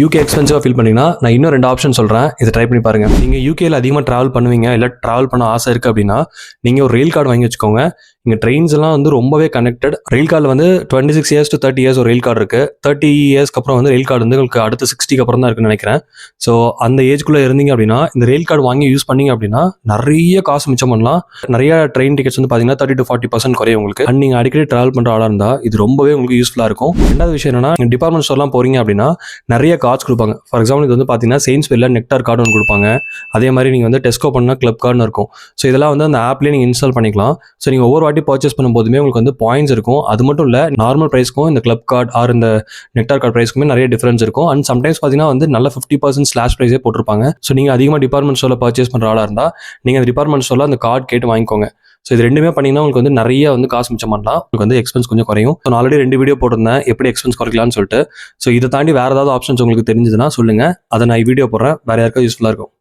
UK எக்ஸ்பென்சிவாக feel பண்ணீங்கன்னா நான் இன்னும் ரெண்டு ஆப்ஷன் சொல்கிறேன் இதை ட்ரை பண்ணி பாருங்கள் நீங்கள் யூகேல அதிகமாக ட்ராவல் பண்ணுவீங்க இல்லை ட்ராவல் பண்ண ஆசை இருக்குது அப்படின்னா நீங்கள் ஒரு ரயில் கார்டு வாங்கி வச்சுக்கோங்க. இங்கே ட்ரெயின்ஸ் எல்லாம் வந்து ரொம்பவே கனெக்டட் ரயில் கார்டில் வந்து twenty six years to thirty years ஒரு ரயில் கார்டு இருக்குது தேர்ட்டி இயர்ஸ்க்கு அப்புறம் வந்து ரயில் கார்டு வந்து உங்களுக்கு அடுத்த சிக்ஸ்டிக்கு அப்புறம் தான் இருக்குன்னு நினைக்கிறேன். ஸோ அந்த ஏஜ்குள்ளே இருந்தீங்க அப்படின்னா இந்த ரயில் கார்டு வாங்கி யூஸ் பண்ணீங்க அப்படின்னா நிறைய காசு மிச்சம் பண்ணலாம். நிறைய ட்ரெயின் டிக்கெட்ஸ் வந்து பார்த்தீங்கன்னா தேர்ட்டி டு ஃபார்ட்டி பர்சன்ட் குறையும் உங்களுக்கு. அண்ட் நீங்கள் அடிக்கடி ட்ராவல் பண்ணுற ஆளாக இருந்தால் இது ரொம்பவே உங்களுக்கு யூஸ்ஃபுல்லாக இருக்கும். ரெண்டாவது விஷயம் என்னன்னா நீங்கள் டிபார்ட்மெண்ட் ஸ்டோர்லாம் போகிறீங்க அப்படின்னா நிறைய கார்ட்ஸ் கொடுப்பாங்க. ஃபார் எக்ஸாம்பிள் இது வந்து பார்த்தீங்கன்னா செயின்ஸ்வெல்ல நெக்டார் கார்டு ஒன்று கொடுப்பாங்க. அதே மாதிரி நீங்கள் வந்து டெஸ்கோ பண்ணால் கிளப் கார்டுன்னு இருக்கும். ஸோ இதெல்லாம் வந்து அந்த ஆப்லேயே நீங்கள் இன்ஸ்டால் பண்ணிக்கலாம். ஸோ நீங்கள் ஒவ்வொரு வாட்டி பர்ச்சேஸ் பண்ணும்போதுமே உங்களுக்கு வந்து பாயிண்ட்ஸ் இருக்கும். அது மட்டும் இல்லை நார்மல் ப்ரைஸ்க்கும் இந்த கிளப் கார்டு ஆர் இந்த நெக்டார் கார்டு ப்ரைஸ்க்குமே நிறைய டிஃபரன்ஸ் இருக்கும். அண்ட் சம்டைம்ஸ் பார்த்தீங்கன்னா வந்து நல்ல ஃபிஃப்டி பர்சன்ட் ஸ்லாஷ் ப்ரைஸே போட்டிருப்பாங்க. ஸோ நீங்கள் அதிகமாக டிபார்ட்மெண்ட் ஸ்டோரில் பர்ச்சேஸ் பண்ணுற ஆளாக இருந்தால் நீங்கள் அந்த டிபார்ட்மெண்ட் ஸ்டோரில் அந்த கார்டு கேட்டு வாங்கிக்கோங்க. ஸோ இது ரெண்டுமே பண்ணிங்கன்னா உங்களுக்கு வந்து நிறைய வந்து காசு மிச்சம் பண்ணலாம். உங்களுக்கு வந்து எக்ஸ்பென்ஸ் கொஞ்சம் குறையும். ஸோ நான் ஆல்ரெடி ரெண்டு வீடியோ போட்டிருந்தேன். எப்படி எக்ஸ்பென்ஸ் குறைக்கலாம்னு சொல்லிட்டு. ஸோ இதை தாண்டி வேறு ஏதாவது ஆப்ஷன்ஸ் உங்களுக்கு தெரிஞ்சதுன்னா சொல்லுங்கள் அதை நான் வீடியோ போடுறேன். வேறு யாருக்கும் யூஸ்ஃபுல்லாக இருக்கும்.